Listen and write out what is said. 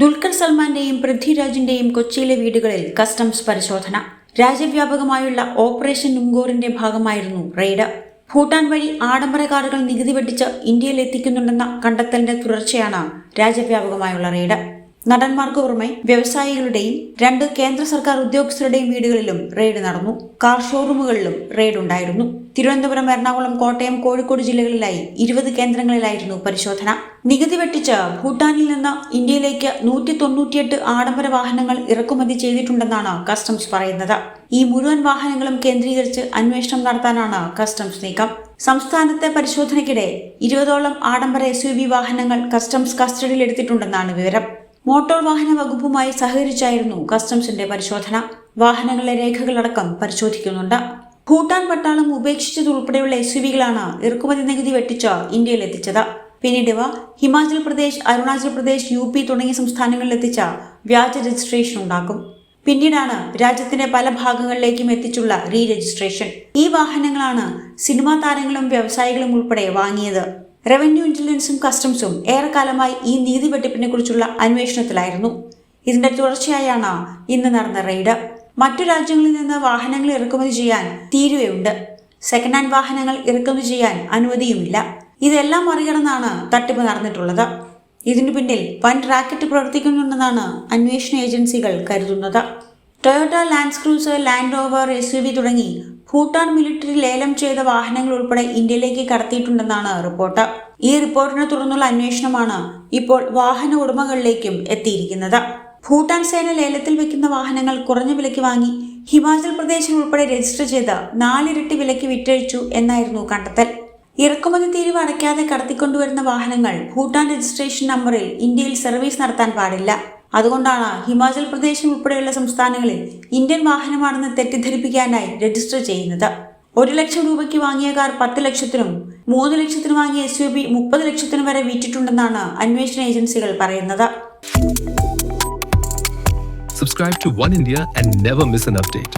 ദുൽഖർ സൽമാന്റെയും പൃഥ്വിരാജിന്റെയും കൊച്ചിയിലെ വീടുകളിൽ കസ്റ്റംസ് പരിശോധന. രാജ്യവ്യാപകമായുള്ള ഓപ്പറേഷൻ നുങ്കോറിന്റെ ഭാഗമായിരുന്നു റെയ്ഡ്. ഭൂട്ടാൻ വഴി ആഡംബര കാറുകൾ നികുതി വെട്ടിച്ച് ഇന്ത്യയിൽ എത്തിക്കുന്നുണ്ടെന്ന കണ്ടെത്തലിന്റെ തുടർച്ചയാണ് രാജ്യവ്യാപകമായുള്ള റെയ്ഡ്. നടന്മാർക്ക് പുറമെ വ്യവസായികളുടെയും രണ്ട് കേന്ദ്ര സർക്കാർ ഉദ്യോഗസ്ഥരുടെയും വീടുകളിലും റെയ്ഡ് നടന്നു. കാർ ഷോറൂമുകളിലും റെയ്ഡ് ഉണ്ടായിരുന്നു. തിരുവനന്തപുരം എറണാകുളം കോട്ടയം കോഴിക്കോട് ജില്ലകളിലായി ഇരുപത് കേന്ദ്രങ്ങളിലായിരുന്നു പരിശോധന. നികുതി വെട്ടിച്ച് ഭൂട്ടാനിൽ നിന്ന് ഇന്ത്യയിലേക്ക് നൂറ്റി തൊണ്ണൂറ്റിയെട്ട് ആഡംബര വാഹനങ്ങൾ ഇറക്കുമതി ചെയ്തിട്ടുണ്ടെന്നാണ് കസ്റ്റംസ് പറയുന്നത്. ഈ മുഴുവൻ വാഹനങ്ങളും കേന്ദ്രീകരിച്ച് അന്വേഷണം നടത്താനാണ് കസ്റ്റംസ് നീക്കം. സംസ്ഥാനത്തെ പരിശോധനയ്ക്കിടെ ഇരുപതോളം ആഡംബര എസ് വാഹനങ്ങൾ കസ്റ്റംസ് കസ്റ്റഡിയിലെടുത്തിട്ടുണ്ടെന്നാണ് വിവരം. മോട്ടോർ വാഹന വകുപ്പുമായി സഹകരിച്ചായിരുന്നു കസ്റ്റംസിന്റെ പരിശോധന. വാഹനങ്ങളിലെ രേഖകളടക്കം പരിശോധിക്കുന്നുണ്ട്. ഭൂട്ടാൻ പട്ടാളം ഉപേക്ഷിച്ചതുൾപ്പെടെയുള്ള എസ് വികളാണ് ഇറക്കുമതി നികുതി വെട്ടിച്ച് ഇന്ത്യയിൽ എത്തിച്ചത് പിന്നീട് ഇവ ഹിമാചൽ പ്രദേശ് അരുണാചൽ പ്രദേശ് യു പി തുടങ്ങിയ സംസ്ഥാനങ്ങളിൽ എത്തിച്ച വ്യാജ രജിസ്ട്രേഷൻ ഉണ്ടാക്കും. പിന്നീടാണ് രാജ്യത്തിന്റെ പല ഭാഗങ്ങളിലേക്കും എത്തിച്ചുള്ള റീ രജിസ്ട്രേഷൻ ഈ വാഹനങ്ങളാണ് സിനിമാ താരങ്ങളും വ്യവസായികളും ഉൾപ്പെടെ വാങ്ങിയത്. റവന്യൂ ഇന്റലിജൻസും കസ്റ്റംസും ഏറെക്കാലമായി ഈ നീതി വെട്ടിപ്പിനെ കുറിച്ചുള്ള അന്വേഷണത്തിലായിരുന്നു. ഇതിന്റെ തുടർച്ചയായാണ് ഇന്ന് നടന്ന റെയ്ഡ് മറ്റു രാജ്യങ്ങളിൽ നിന്ന് വാഹനങ്ങൾ ഇറക്കുമതി ചെയ്യാൻ തീരുവയുണ്ട് സെക്കൻഡ് ഹാൻഡ് വാഹനങ്ങൾ ഇറക്കുമതി ചെയ്യാൻ അനുമതിയുമില്ല. ഇതെല്ലാം മറികടന്നാണ് തട്ടിപ്പ് നടന്നിട്ടുള്ളത്. ഇതിനു പിന്നിൽ വൻ റാക്കറ്റ് പ്രവർത്തിക്കുന്നുണ്ടെന്നാണ് അന്വേഷണ ഏജൻസികൾ കരുതുന്നത്. Toyota land cruiser land rover S U V തുടങ്ങി ഭൂട്ടാൻ മിലിറ്ററി ലേലം ചെയ്ത വാഹനങ്ങൾ ഉൾപ്പെടെ ഇന്ത്യയിലേക്ക് കടത്തിയിട്ടുണ്ടെന്നാണ് റിപ്പോർട്ട്. ഈ റിപ്പോർട്ടിനെ തുടർന്നുള്ള അന്വേഷണമാണ് ഇപ്പോൾ വാഹന ഉടമകളിലേക്കും എത്തിയിരിക്കുന്നത്. ഭൂട്ടാൻ സേന ലേലത്തിൽ വെക്കുന്ന വാഹനങ്ങൾ കുറഞ്ഞ വിലയ്ക്ക് വാങ്ങി ഹിമാചൽ പ്രദേശിൽ ഉൾപ്പെടെ രജിസ്റ്റർ ചെയ്ത് നാലിരട്ടി വിലയ്ക്ക് വിറ്റഴിച്ചു എന്നായിരുന്നു കണ്ടെത്തൽ. ഇറക്കുമതി തീരുവ അടയ്ക്കാതെ കടത്തിക്കൊണ്ടുവരുന്ന വാഹനങ്ങൾ ഭൂട്ടാൻ രജിസ്ട്രേഷൻ നമ്പറിൽ ഇന്ത്യയിൽ സർവീസ് നടത്താൻ പാടില്ല. അതുകൊണ്ടാണ് ഹിമാചൽ പ്രദേശ് ഉൾപ്പെടെയുള്ള സംസ്ഥാനങ്ങളിൽ ഇന്ത്യൻ വാഹനമാണെന്ന് തെറ്റിദ്ധരിപ്പിക്കാനായി രജിസ്റ്റർ ചെയ്യുന്നത് ഒരു ലക്ഷം രൂപയ്ക്ക് വാങ്ങിയ കാർ പത്ത് ലക്ഷത്തിനും മൂന്ന് ലക്ഷത്തിന് വാങ്ങിയ എസ് യു ബി മുപ്പത് ലക്ഷത്തിനും വരെ വിറ്റിട്ടുണ്ടെന്നാണ് അന്വേഷണ ഏജൻസികൾ പറയുന്നത് Subscribe to One India and never miss an update.